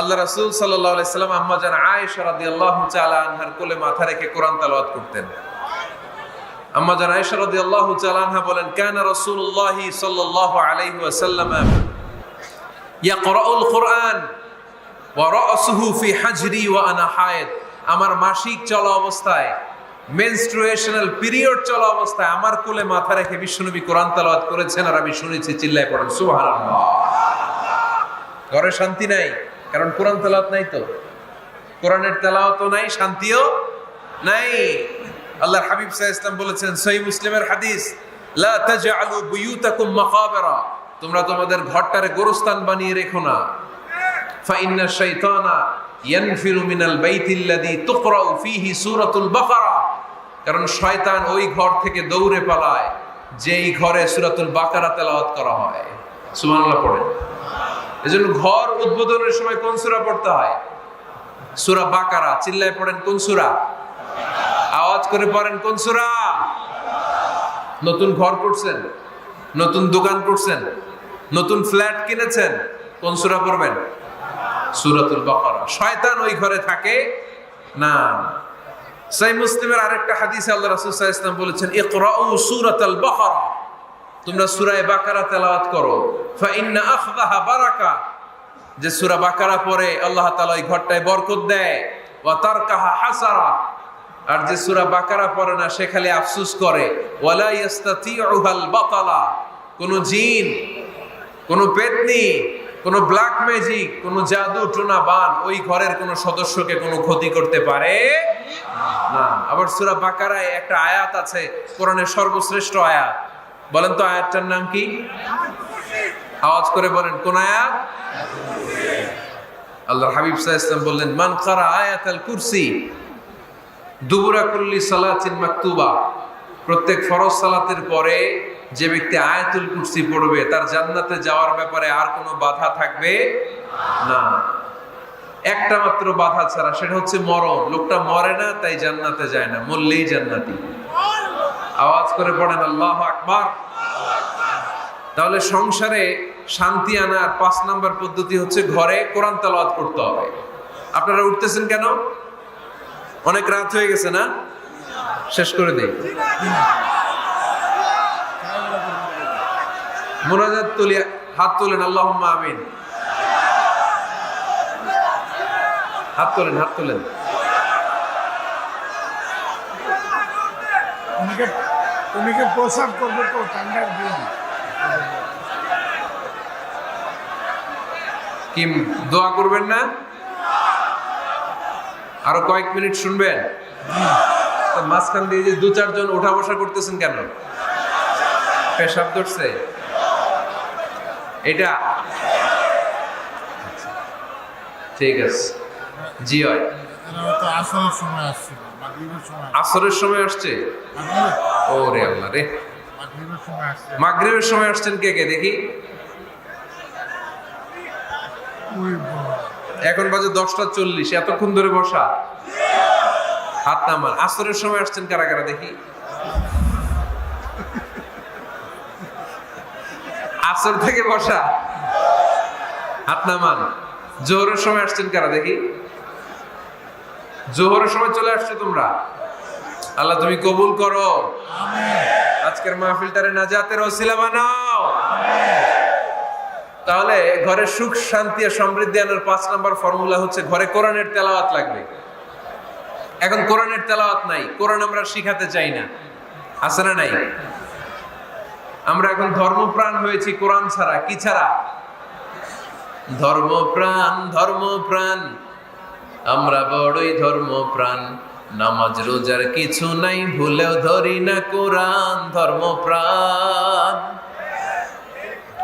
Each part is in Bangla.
আল্লাহ রাসূল সাল্লাম, আম্মা জান আয়েশা রাদিয়াল্লাহু আল্লাহ আনহার কোলে মাথা রেখে কোরআন তেলাওয়াত করতেন। আম্মা জান আয়েশা রাদিয়াল্লাহু তাআলা আনহা বলেন, কানা রাসূলুল্লাহ সাল্লাল্লাহু আলাইহি ওয়াসাল্লাম ইয়াকরাউল কুরআন ওয়া রাসুহু ফি হাজরি ওয়া আনা হায়েদ। আমার মাসিক চলা অবস্থায় মেনস্ট্রুয়েশনাল পিরিয়ড চলা অবস্থায় আমার কোলে মাথা রেখে বিশ্বনবী কোরআন তেলাওয়াত করেছেন আর আমি শুনেছি, চিল্লায় পড়েন। সুবহানাল্লাহ। ঘরে শান্তি নাই। কারণ কোরআন তেলাওয়াত নাই তো। কোরআনের তেলাওয়াত নাই, শান্তিও নাই। আল্লাহ হাবিব সাহ ইসলাম বলেছেন সহি মুসলিমের হাদিস, লা তাজআলু বুয়ুতাকুম মাকাবেরা তোমরা তোমাদের ঘরটারে গোরস্থান বানিয়ে রেখো না। ফাইন্না শাইতানা ইয়ানফিরু মিনাল বাইতিল্লাযী তুকরাউ ফীহি সূরাতুল বাকারা কারণ শয়তান ওই ঘর থেকে দৌড়ে পালায়, যেই ঘরে সূরাতুল বাকারা তেলাওয়াত করা হয়। সুবহানাল্লাহ পড়েন। এজন্য ঘর উদ্বোধনের সময় কোন সূরা পড়তে হয়? সুরা বাকারা, চিল্লায় পড়েন কোন সূরা? আওয়াজ করে পড়েন কোন সূরা? নতুন ঘর করছেন, নতুন দোকান করছেন, নতুন ফ্ল্যাট কিনেছেন, কোন সূরা পড়বেন? সূরাতুল বাকারা। শয়তান ওই ঘরে থাকে না। সাই মুসলিমের আরেকটা হাদিসে আল্লাহ রাসূল সাল্লাল্লাহু আলাইহি ওয়াসাল্লাম বলেছেন, ইকরাউ সূরাতাল বাকারা। তোমরা সূরা বাকারা তেলাওয়াত করো। ফা ইন্না আখযাহা বারাকা। যে সুরা বাকারা পড়ে, আল্লাহ তাআলা ওই ঘরটায় বরকত দেয়। ওয়া তারকাহা হাসারা। আর যে সুরা বাকারা পড়ে না, সে খালি আফসোস করে। ওয়ালা ইয়াস্তাতিউহাল বাতালা। কোন জিন, কোন পেতনি, কোন ব্ল্যাক ম্যাজিক, কোন জাদু টোনা বান ওই ঘরের কোন সদস্যকে কোনো ক্ষতি করতে পারে না। আবার সুরা বাকারায় একটা আয়াত আছে, কোরআনের সর্বশ্রেষ্ঠ আয়াত। বলেন তো আয়াতটার নাম কি? আওয়াজ করে বলেন, কোন আয়াত? আল্লাহ হাবিব আলাইহি বললেন, মান কারা আয়াতাল কুরসি? দুবুরা কুল্লি সালাতিন মাকতুবা। প্রত্যেক ফরজ সালাতের পরে যে ব্যক্তি আয়াতুল কুরসি পড়বে, তার জান্নাতে যাওয়ার ব্যাপারে আর কোনো বাধা থাকবে না। একটা মাত্র বাধা ছাড়া, সেটা হচ্ছে মরণ। লোকটা মরে না, তাই জান্নাতে যায় না, মরলেই জান্নাতি। আওয়াজ করে পড়েন, আল্লাহ আকবার। তাহলে সংসারে শান্তি আনার পাঁচ নাম্বার পদ্ধতি হচ্ছে ঘরে কোরআন তালাওয়াত করতে হবে। আপনারা উঠতেছেন কেন? অনেক রাত হয়ে গেছে না? শেষ করে দেই। মোনাজাত তুলি হাত তোলেন আল্লাহ আমিন। হাত তোলেন হাত তোলেন। উনিকে উনিকে প্রসাদ করবে তো ঠান্ডার দিন কি দোয়া করবেন না? আরও কয়েক মিনিট শুনবেন? মাঝখান দিয়ে যে দু চারজন ওঠা বসা করতেছেন কেন? পেশাব ধরছে। এটা? ঠিক আছে। জি হয় আসরের সময় আসছে? ও রে আল্লাহ রে। মাগরিবের সময় আসছেন কে কে? দেখি। এখন বাজে দশটা চল্লিশ, এতক্ষণ ধরে বসা। হাত নামান। আসরের সময় আসছেন কারা কারা দেখি? আসর থেকে বসা। হাত নামান। জোহরের সময় আসছেন কারা দেখি? জোহরের সময় চলে আসছো তোমরা? আল্লাহ তুমি কবুল করো। আজকের মাহফিলটারে নাজাতের ওসিলা বানাও। তাহলে ঘরে সুখ, শান্তি আর সমৃদ্ধি আনার পাঁচ নম্বর ফর্মুলা হচ্ছে ঘরে কোরআনের তেলাওয়াত লাগবে। এখন কোরআনের তেলাওয়াত নাই, কোরআন আমরা শিখাতে চাই না। আছে না নাই? আমরা এখন ধর্মপ্রাণ হয়েছি কোরআন ছাড়া, কি ছাড়া? ধর্মপ্রাণ ধর্মপ্রাণ, আমরা বড়ই ধর্মপ্রাণ। নামাজ, রোজার কিছু নাই, ভুলেও ধরি না কোরআন, ধর্মপ্রাণ।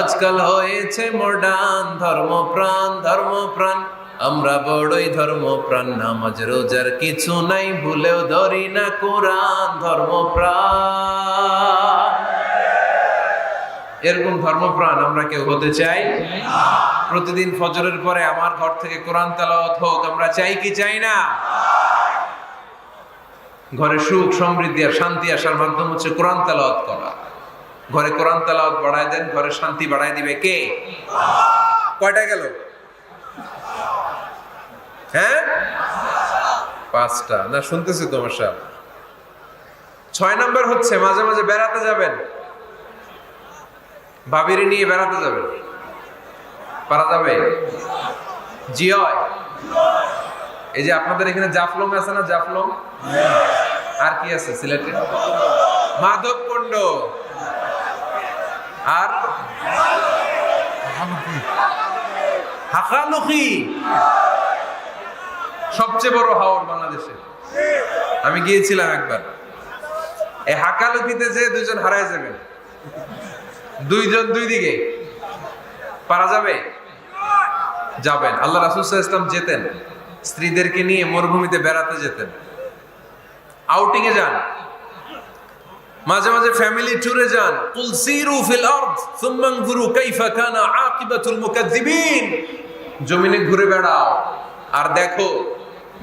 আজকাল হয়েছে মডার্ন ধর্মপ্রাণ ধর্মপ্রাণ। আমরা বড়ই ধর্ম ধর্মপ্রাণ, নামাজ, রোজার কিছু নাই, ভুলেও ধরি না কোরআন, ধর্মপ্রাণ। এরকম ধর্মপ্রাণ আমরা কেউ হতে চাই? প্রতিদিন ফজরের পরে আমার ঘর থেকে কোরআন তেলাওয়াত হোক, আমরা চাই কি চাই না? ঘরে সুখ, সমৃদ্ধি আর শান্তি আসার মাধ্যম হচ্ছে কোরআন তেলাওয়াত করা। ঘরে কোরআন তেলাওয়াত বাড়ায় দেন, ঘরে শান্তি বাড়ায় দিবে কে? কয়টা গেল? হ্যাঁ? পাঁচটা। না, শুনতেছি তোমার সাহেব ছয় নাম্বার হচ্ছে, মাঝে মাঝে বেড়াতে যাবেন। ভাবিরে নিয়ে বেড়াতে যাবেন। পারা যাবে? জিয়য় এই যে আপনাদের এখানে জাফলং আছে না জাফলং? আর কি আছে সিলেটে? মাধবকুণ্ড আর হাকালুকি সবচেয়ে বড় হাওর বাংলাদেশে। আমি গিয়েছিলাম একবার। এই হাকালুকিতে যে দুজন হারায় যাবে, দুইজন দুই দিকে, পারা যাবে? যাবেন। আল্লাহ রাসুল ইসলাম যেতেন। স্ত্রীদেরকে নিয়ে মরুভূমিতে বেড়াতে যেতেন। আউটিং এ যান। মাঝে মাঝে ফ্যামিলি ট্যুরে যান। কুল সিরু ফিল আরদ, সুম্মা আনজুরু কাইফা কানা আকিবাতুল মুকাজ্জিবিন জমিনে ঘুরে বেড়াও। আর দেখো,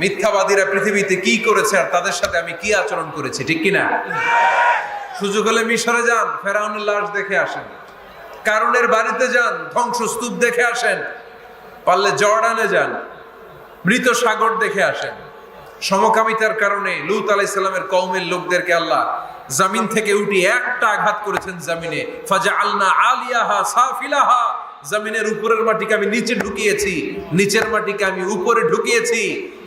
মিথ্যাবাদীরা পৃথিবীতে কি করেছে আর তাদের সাথে আমি কি আচরণ করেছি, ঠিক কি না সুযোগ হলে মিশরে যান, ফেরাউনের লাশ দেখে আসেন। কারণের বাড়িতে যান, ধ্বংসস্তূপ দেখে আসেন। পারলে জর্ডানে যান, মৃত সাগর দেখে আসেন। সমকামিতার কারণে লুত আলাইসাল্লামের কৌমের লোকদেরকে আল্লাহ জামিন থেকে উঠি একটা আঘাত করেছেন জামিনে। ফাজা আলনা আলিয়াহা সাফিলাহা। জামিনের উপরের মাটিকে আমি নিচে ঢুকিয়েছি, নিচের মাটিকে আমি উপরে ঢুকিয়েছি,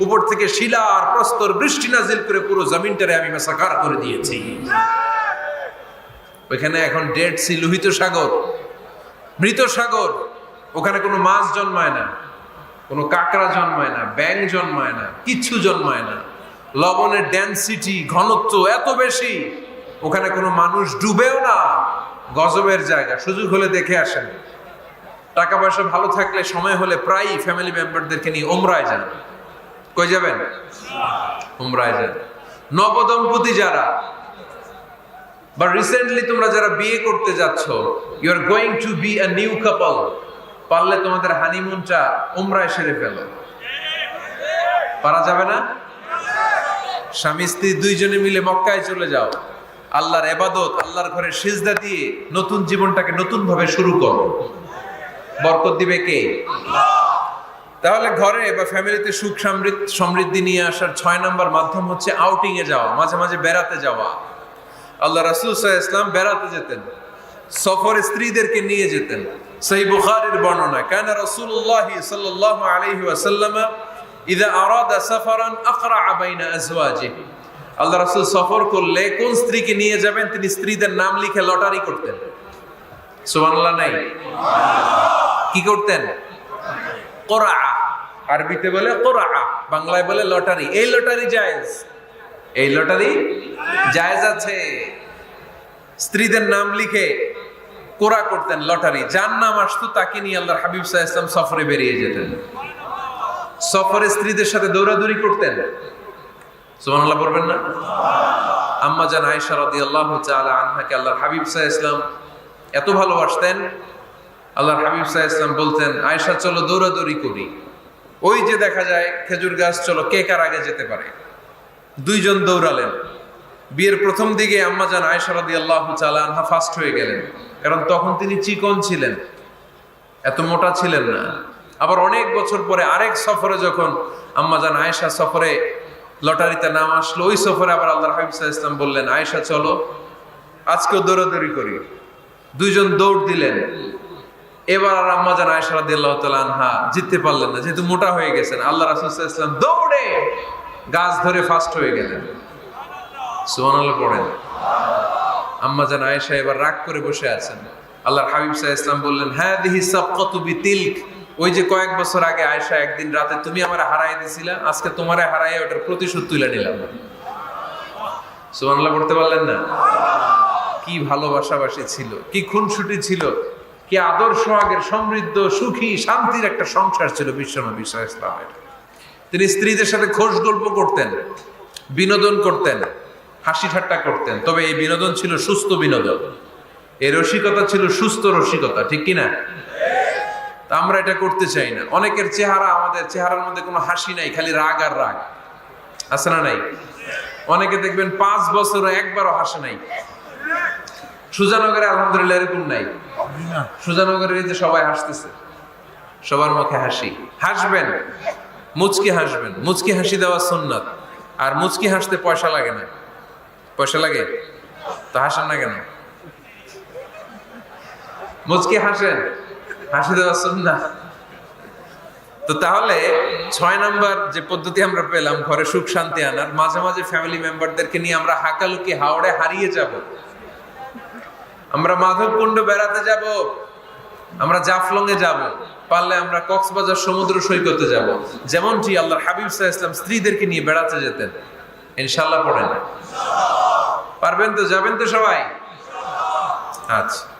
উপর থেকে শিলা আর প্রস্তর বৃষ্টি নাজিল করে পুরো জামিনটারে আমি মেসাকার করে দিয়েছি। ওইখানে এখন ডেড সি, লোহিত সাগর, মৃত সাগর, ওখানে কোনো মাছ জন্মায় না। কোনো কাঁকড়া জন্মায় না ব্যাং জন্মায় না, কিচ্ছু জন্মায় না। লবণের ডেন্সিটি ঘনত্ব এত বেশি, ওখানে কোনো মানুষ ডুবেও না, গজবের জায়গা। সুযোগ হলে দেখে আসেন। টাকা পয়সা ভালো থাকলে সময় হলে প্রায়ই ফ্যামিলি মেম্বারদেরকে নিয়ে ওমরায় যান। কই যাবেন? ওমরায় যান। নবদম্পতি যারা, বা রিসেন্টলি তোমরা যারা বিয়ে করতে যাচ্ছ you are going to be a new couple পারলে তোমাদের হানিমুনটা উমরায় সেরে ফেলো। পারা যাবে না? স্বামী, স্ত্রী দুইজনে মিলে মক্কায় চলে যাও। আল্লাহর এবাদত, আল্লাহর ঘরে সিজদা দিয়ে নতুন জীবনটাকে নতুন ভাবে শুরু করো। বরকত দিবে কে? তাহলে ঘরে বা ফ্যামিলিতে সুখ সমৃদ্ধি সমৃদ্ধি নিয়ে আসার ছয় নম্বর মাধ্যম হচ্ছে আউটিং এ যাওয়া, মাঝে মাঝে বেড়াতে যাওয়া। আল্লাহ রাসুল ইসলাম বেড়াতে যেতেন। সফর স্ত্রীদেরকে নিয়ে যেতেন। সেই বুখারের বর্ণনা কেন রসুল্লাহ সাল্লাহ আকরা আবাইনা আল্লাহ রাসূল সফর করলে কোন স্ত্রীকে নিয়ে যাবেন? তিনি স্ত্রীদের নাম লিখে লটারি করতেন। নাই? কি করতেন? আরবিতে বলে কোরআ, বাংলায় বলে লটারি। এই লটারি জায়েজ? এই লটারি জায়েজ আছে। স্ত্রীদের নাম লিখে কোরা করতেন লটারি। যার নাম আসতো, তাকে নিয়ে আল্লাহর হাবিব সাহা ইসলাম সফরে বেরিয়ে যেতেন। সফরে স্ত্রীদের সাথে দৌড়াদৌড়ি করতেন। সুবহানাল্লাহ পড়বেন না? আম্মা জান আয়েশা রাদিয়াল্লাহু তাআলা আনহাকে আল্লাহর হাবিব সাহা ইসলাম এত ভালোবাসতেন। আল্লাহর হাবিব সাহা ইসলাম বলতেন, আয়েশা, চলো দৌড়াদৌড়ি করি। ওই যে দেখা যায়, খেজুর গাছ, চলো, কে কার আগে যেতে পারে? দুইজন দৌড়ালেন। বিয়ের প্রথম দিকে আম্মা জান আয়েশা রাদিয়াল্লাহু তাআলা আনহা ফার্স্ট হয়ে গেলেন। কারণ তখন তিনি চিকন ছিলেন। এত মোটা ছিলেন না। আবার অনেক বছর পরে আরেক সফরে যখন আম্মা জান আয়েশা সফরে লটারিতে নাম আসলো, ওই সফরে আবার আল্লাহ হাবিব সাহা ইসলাম বললেন, আয়েশা, চলো। আজকেও দৌড়াদৌড়ি করি। দুইজন দৌড় দিলেন। এবার আর আম্মা জান আয়েশা রাদিয়াল্লাহু তাআলা আনহা জিততে পারলেন না, যেহেতু মোটা হয়ে গেছেন। আল্লাহ রাসূল আলাইহি দৌড়ে গাছ ধরে ফাস্ট হয়ে গেলেন। সুবহানাল্লাহ পড়েন। আম্মা জান আয়েশা এবার রাগ করে বসে আছেন। আল্লাহর হাবিব আলাইহি ইসলাম বললেন হ্যাঁ দিহি সাবকাতু বিতিলক। ওই যে কয়েক বছর আগে আয়েশা একদিন রাতে তুমি আমারে হারাই দিছিলা, আজকে তোমারে হারাই ওটার প্রতিশোধ তুলে নিলাম সুবহানাল্লাহ পড়তে পারলেন না? কি ছিল, কি খুনসুটি ছিল, কি আদর্শ আগের সমৃদ্ধ, সুখী, শান্তির একটা সংসার ছিল বিশ্বনবী সাল্লাল্লাহু ইসলামের। তিনি স্ত্রীদের সাথে খোশ গল্প করতেন, বিনোদন করতেন হাসি ঠাট্টা করতেন। তবে এই বিনোদন ছিল সুস্থ বিনোদন। এই রসিকতা ছিল সুস্থ রসিকতা, ঠিক কিনা আমরা এটা করতে চাই না। অনেকের চেহারা আমাদের চেহারার মধ্যে কোনো হাসি নাই, খালি রাগ আর রাগ। আছে না নাই? অনেকে দেখবেন পাঁচ বছর একবারও হাসে নাই। সুজানগরে আলহামদুলিল্লাহ এরকম নাই। সুজানগরের এই যে সবাই হাসতেছে, সবার মুখে হাসি। হাসবেন, মুচকি হাসবেন। মুচকি হাসি দেওয়া সুন্নাত। আর মুচকি হাসতে পয়সা লাগে না। পয়সা লাগে? তো হাসেন না কেন? মুচকি হাসেন। হাসি দেওয়া সুন্নাত তো তাহলে ছয় নাম্বার যে পদ্ধতি আমরা পেলাম, ঘরে সুখ শান্তি আনার, মাঝে মাঝে ফ্যামিলি মেম্বারদেরকে নিয়ে আমরা হাকালুকি হাওড়ে হারিয়ে যাব। আমরা মাধবকুণ্ড বেড়াতে যাব। আমরা জাফলং এ যাব। পারলে আমরা কক্সবাজার সমুদ্র সৈকতে যাব। যেমনটি আল্লাহর হাবিব সাহা ইসলাম স্ত্রীদেরকে নিয়ে বেড়াতে যেতেন। ইনশাল্লাহ পড়েন। পারবেন তো? যাবেন তো সবাই? আচ্ছা।